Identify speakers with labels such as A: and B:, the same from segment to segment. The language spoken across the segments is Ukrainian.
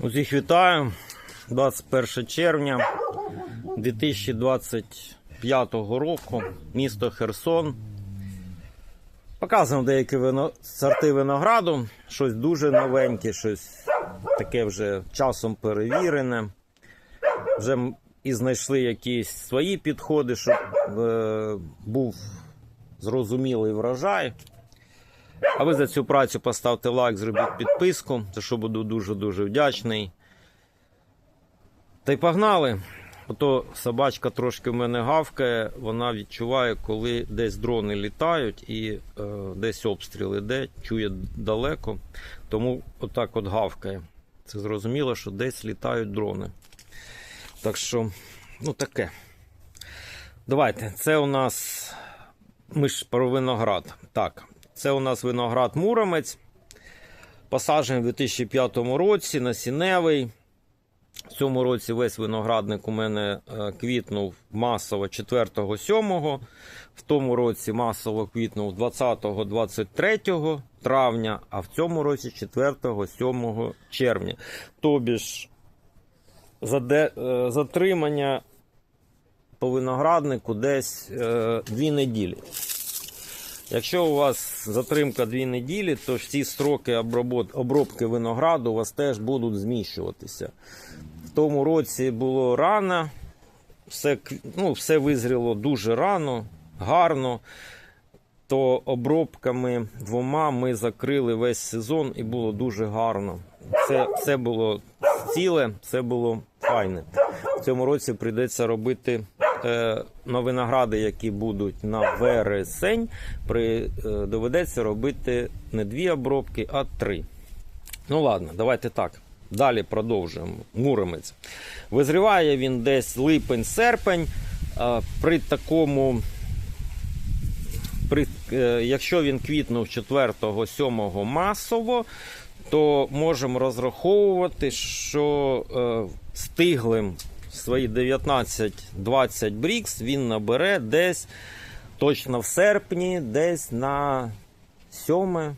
A: Усіх вітаю. 21 червня 2025 року. Місто Херсон. Показуємо деякі вино... сорти винограду. Щось дуже новеньке, щось таке вже часом перевірене. Вже і знайшли якісь свої підходи, щоб е... був зрозумілий врожай. А ви за цю працю поставте лайк, зробіть підписку, за що буду дуже-дуже вдячний. Та й погнали. Ото собачка трошки в мене гавкає, вона відчуває, коли десь дрони літають і е, десь обстріл іде, чує далеко. Тому отак от гавкає. Це зрозуміло, що десь літають дрони. Так що, ну таке. Давайте, це у нас. Ми ж про виноград. Так, це у нас виноград Муромець. Посаджений у 2005 році, насінневий. В цьому році весь виноградник у мене е, квітнув масово 4-7. В тому році масово квітнув 20-23 травня, а в цьому році 4-7 червня. Тобі ж е, затримання по винограднику десь е, 2 неділі. Якщо у вас затримка 2 неділі, то ці строки обробки винограду у вас теж будуть зміщуватися. В тому році було рано, все, ну, все визріло дуже рано, гарно. То обробками двома ми закрили весь сезон і було дуже гарно. Це, це було ціле, це було файне. В цьому році прийдеться робити на виногради, які будуть на вересень. При, е, доведеться робити не дві обробки, а три. Ну ладно, давайте так. Далі продовжуємо. Муромець. Визріває він десь липень-серпень. Е, При такому, при, е, якщо він квітнув 4-7 масово, то можемо розраховувати, що е, стиглим свої 19-20 брікс він набере десь точно в серпні, десь на 7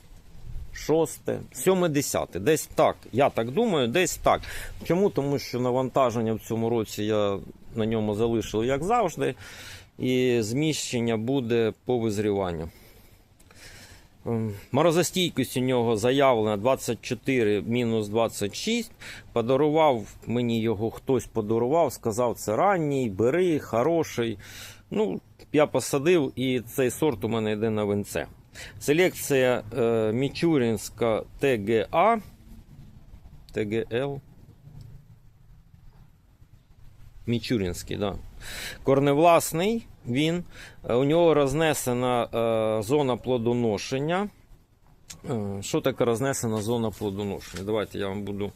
A: шосте, сьоме, десяте. Десь так. Я так думаю, десь так. Чому? Тому що навантаження в цьому році я на ньому залишив, як завжди, і зміщення буде по визріванню. Ем, Морозостійкість у нього заявлена 24 мінус 26. Подарував мені його хтось подарував, сказав, це ранній, бери, хороший. Ну, я посадив, і цей сорт у мене йде на винце. Селекція е, Мічурінська ТГА. ТГЛ. Мічурінський, да. Корневласний він. Е, У нього рознесена е, зона плодоношення. Е, Що таке рознесена зона плодоношення? Давайте я вам буду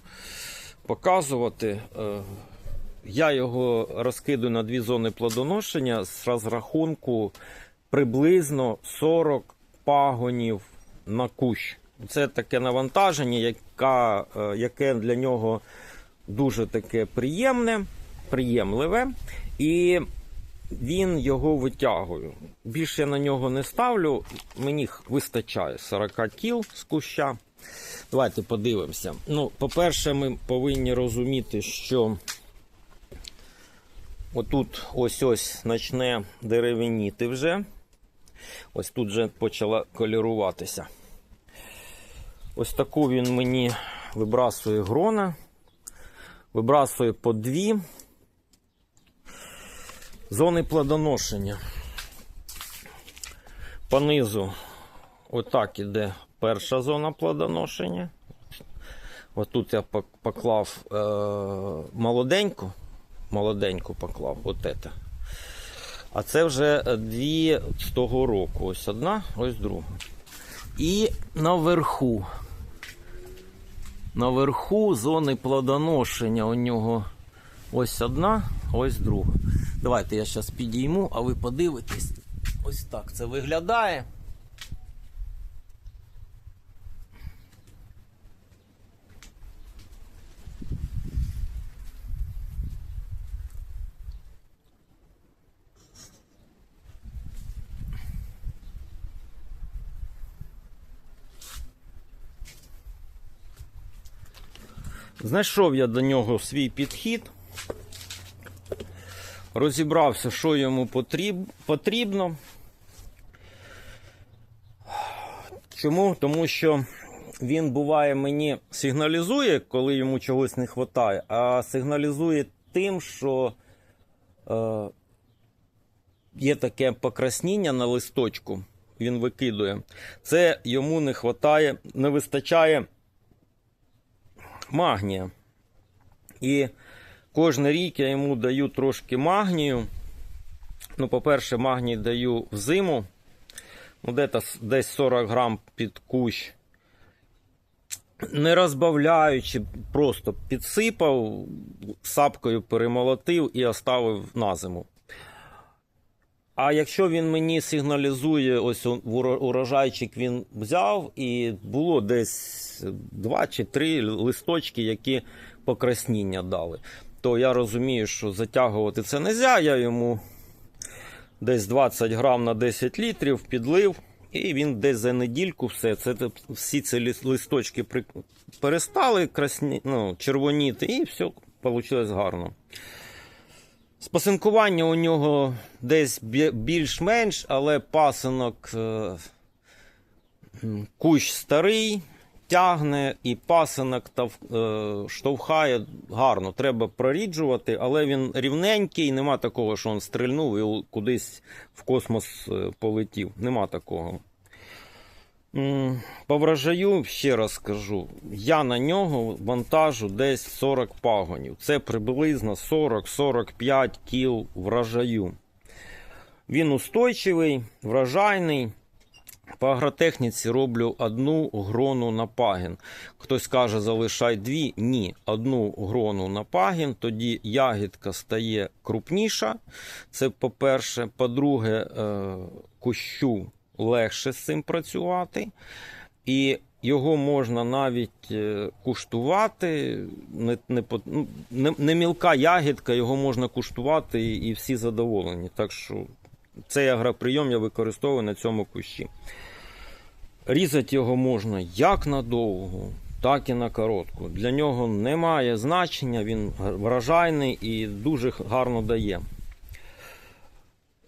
A: показувати. Я його розкидаю на дві зони плодоношення з розрахунку приблизно 40 пагонів на кущ. Це таке навантаження, яка, яке для нього дуже таке приємне, приємливе. І він його витягує. Більше я на нього не ставлю. Мені вистачає 40 кіл з куща. Давайте подивимося. Ну, по-перше, ми повинні розуміти, що отут ось ось почне деревеніти вже. Ось тут вже почала коліруватися. Ось таку він мені вибрасує грона. Вибрасує по дві. Зони плодоношення. Понизу отак іде перша зона плодоношення. Ось я поклав е- молоденьку. Молоденьку поклав. От це. А це вже дві з того року. Ось одна, ось друга. І наверху. Наверху зони плодоношення у нього ось одна, ось друга. Давайте я зараз підійму, а ви подивитесь. Ось так це виглядає. Знайшов я до нього свій підхід. Розібрався, що йому потріб... потрібно. Чому? Тому що він буває мені сигналізує, коли йому чогось не вистачає, а сигналізує тим, що е, є таке покрасніння на листочку, він викидує. Це йому не вистачає, не вистачає магнія. І кожен рік я йому даю трошки магнію. Ну, по-перше, магній даю в зиму. Ну, десь, десь 40 грам під кущ. Не розбавляючи, просто підсипав, сапкою перемолотив і оставив на зиму. А якщо він мені сигналізує, ось урожайчик він взяв, і було десь два чи три листочки, які покрасніння дали, то я розумію, що затягувати це не можна, я йому десь 20 грам на 10 літрів підлив, і він десь за недільку все. Це всі ці листочки перестали красні, ну, червоніти, і все вийшло гарно. Спасинкування у нього десь більш-менш, але пасинок е, кущ старий, тягне і пасинок тав- е, штовхає гарно. Треба проріджувати, але він рівненький, нема такого, що він стрільнув і кудись в космос е, полетів. Нема такого. По врожаю, ще раз скажу, я на нього вантажу десь 40 пагонів. Це приблизно 40-45 кіл врожаю. Він устойчивий, врожайний. По агротехніці роблю одну грону на пагін. Хтось каже, залишай дві. Ні, одну грону на пагін, тоді ягідка стає крупніша. Це по-перше. По-друге, е, кущу легше з цим працювати. І його можна навіть е, куштувати. Не, не, ну, не, не мілка ягідка, його можна куштувати і, всі задоволені. Так що цей агроприйом я використовую на цьому кущі. Різати його можна як на довгу, так і на коротку. Для нього немає значення, він вражайний і дуже гарно дає.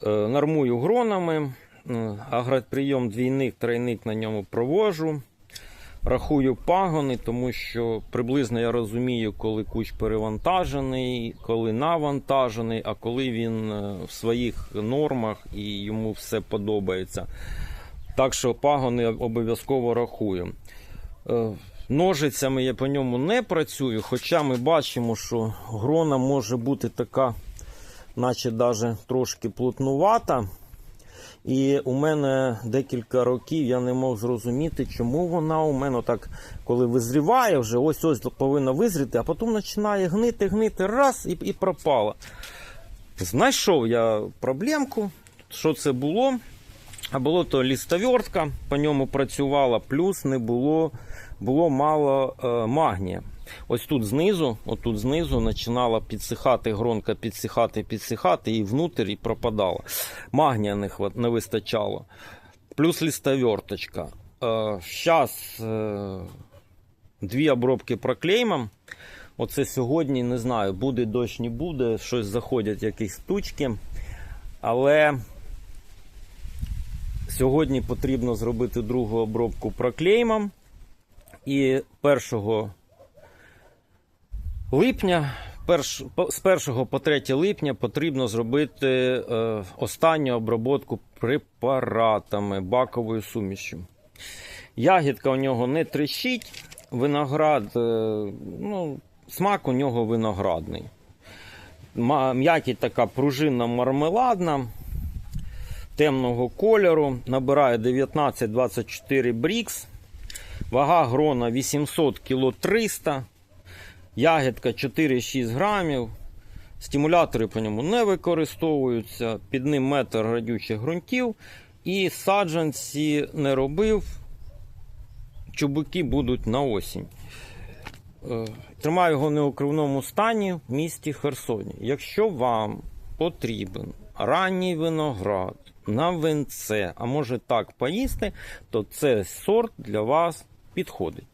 A: Е, Нормую гронами, е, агроприйом двійник, тройник на ньому провожу. Рахую пагони, тому що приблизно я розумію, коли кущ перевантажений, коли навантажений, а коли він е, в своїх нормах і йому все подобається. Так що пагони обов'язково рахую. Е, Ножицями я по ньому не працюю, хоча ми бачимо, що грона може бути така, наче даже трошки плотнувата. І у мене декілька років я не мог зрозуміти, чому вона у мене так, коли визріває, вже ось ось повинна визріти, а потім починає гнити, гнити, раз і, і пропала. Знайшов я проблемку, що це було. А було то лістовертка, по ньому працювала, плюс не було, було мало е, магнія. Ось тут знизу, отут знизу починала підсихати гронка, підсихати, підсихати, і внутрі і пропадала. Магнія не, хват, не вистачало. Плюс лістоверточка. Зараз е, дві обробки проклеймом. Оце сьогодні не знаю, буде дощ, не буде, щось заходять якісь тучки. Але Сьогодні потрібно зробити другу обробку проклеймом. І 1 липня, перш, з 1 по 3 липня потрібно зробити е, останню обробку препаратами баковою сумішю. Ягідка у нього не трещить, виноград, е, ну, смак у нього виноградний. М'якіть така пружинна мармеладна темного кольору. Набирає 19-24 брікс. Вага грона 800 кг 300 Ягідка 4-6 грамів. Стимулятори по ньому не використовуються. Під ним метр градючих ґрунтів. І саджанці не робив. Чубуки будуть на осінь. Е, Тримаю його в неукривному стані в місті Херсоні. Якщо вам потрібен ранній виноград на винце, а може так поїсти, то цей сорт для вас підходить.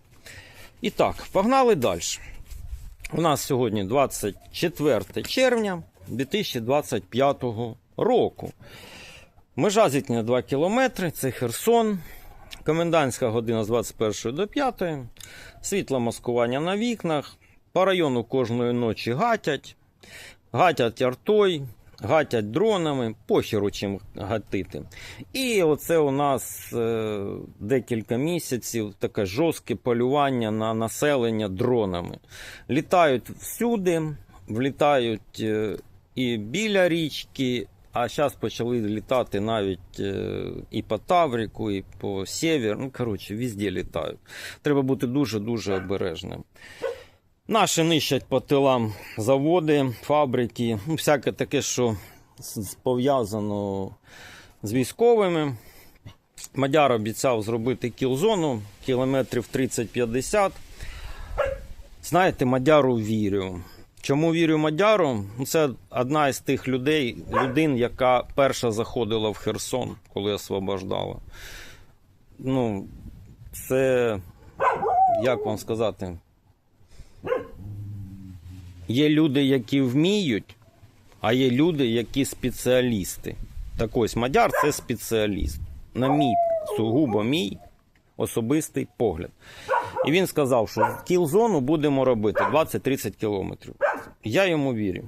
A: І так, погнали далі. У нас сьогодні 24 червня 2025 року. Межа зіткнення 2 кілометри, це Херсон. Комендантська година з 21 до 5. Світло маскування на вікнах. По району кожної ночі гатять. Гатять артой, гатять дронами, похеру чим гатити. І оце у нас е, декілька місяців таке жорстке полювання на населення дронами. Літають всюди, влітають е, і біля річки, а зараз почали літати навіть е, і по Тавріку, і по Сєвєр. Ну, коротше, везде літають. Треба бути дуже-дуже обережним. Наші нищать по тилам заводи, фабрики, ну, всяке таке, що пов'язано з військовими. Мадяр обіцяв зробити кіл-зону кілометрів 30-50. Знаєте, Мадяру вірю. Чому вірю Мадяру? Ну, Це одна із тих людей, людин, яка перша заходила в Херсон, коли освобождала. Ну, це, як вам сказати, Є люди, які вміють, а є люди, які спеціалісти. Так ось Мадяр це спеціаліст. На мій сугубо мій особистий погляд. І він сказав, що кіл-зону будемо робити 20-30 кілометрів. Я йому вірю.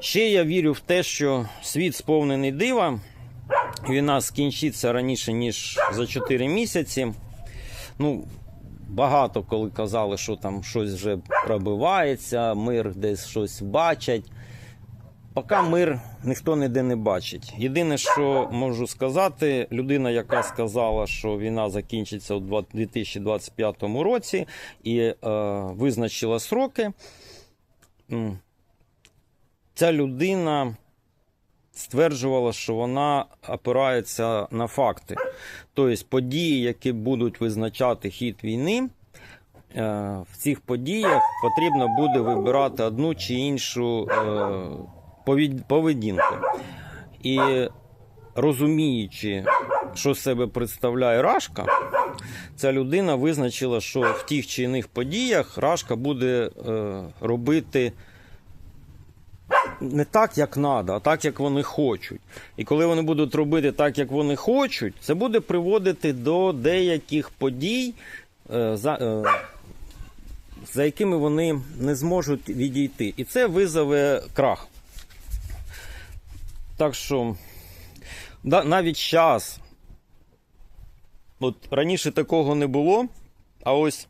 A: Ще я вірю в те, що світ сповнений дива. Війна скінчиться раніше, ніж за 4 місяці. Ну, багато коли казали, що там щось вже пробивається, мир десь щось бачать. Поки мир ніхто ніде не бачить. Єдине, що можу сказати, людина, яка сказала, що війна закінчиться у 2025 році і е, визначила сроки, ця людина стверджувала, що вона опирається на факти. Тобто події, які будуть визначати хід війни, е, в цих подіях потрібно буде вибирати одну чи іншу е, поведінку. І розуміючи, що себе представляє Рашка, ця людина визначила, що в тих чи інших подіях Рашка буде е, робити не так, як треба, а так, як вони хочуть. І коли вони будуть робити так, як вони хочуть, це буде приводити до деяких подій, е, за, е, за якими вони не зможуть відійти. І це визове крах. Так що навіть зараз, от раніше такого не було, а ось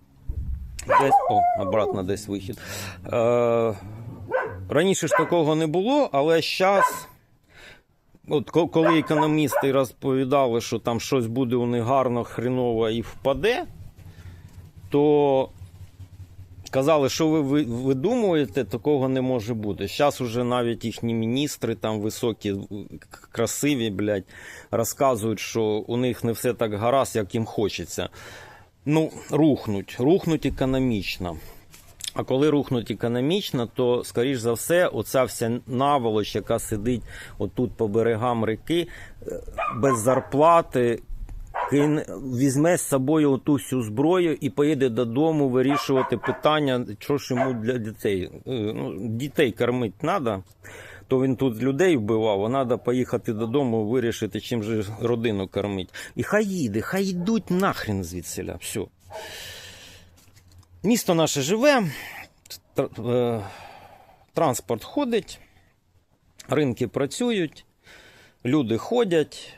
A: десь. О, обратно десь вихід. Е, Раніше ж такого не було, але зараз, от коли економісти розповідали, що там щось буде у них гарно, хреново і впаде, то казали, що ви ви- видумуєте, такого не може бути. Зараз уже навіть їхні міністри, там високі, красиві, блядь, розказують, що у них не все так гаразд, як їм хочеться. Ну, рухнуть, рухнуть економічно. А коли рухнуть економічно, то, скоріш за все, оця вся наволоч, яка сидить отут по берегам реки, е, без зарплати, кине, візьме з собою оту всю зброю і поїде додому вирішувати питання, що ж йому для дітей. Е, Ну, дітей кормити треба, то він тут людей вбивав, а треба поїхати додому, вирішити, чим же родину кормити. І хай їде, хай йдуть нахрен звідсіля. Все. Місто наше живе, е, транспорт ходить, ринки працюють, люди ходять,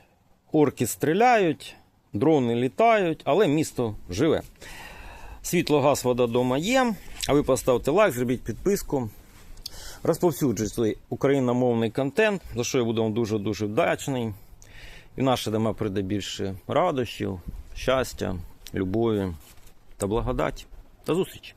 A: орки стріляють, дрони літають, але місто живе. Світло, газ, вода дома є. А ви поставте лайк, зробіть підписку. Розповсюджуйте україномовний контент, за що я буду вам дуже-дуже вдячний. І наше дома прийде більше радощів, щастя, любові та благодаті. До зустрічі!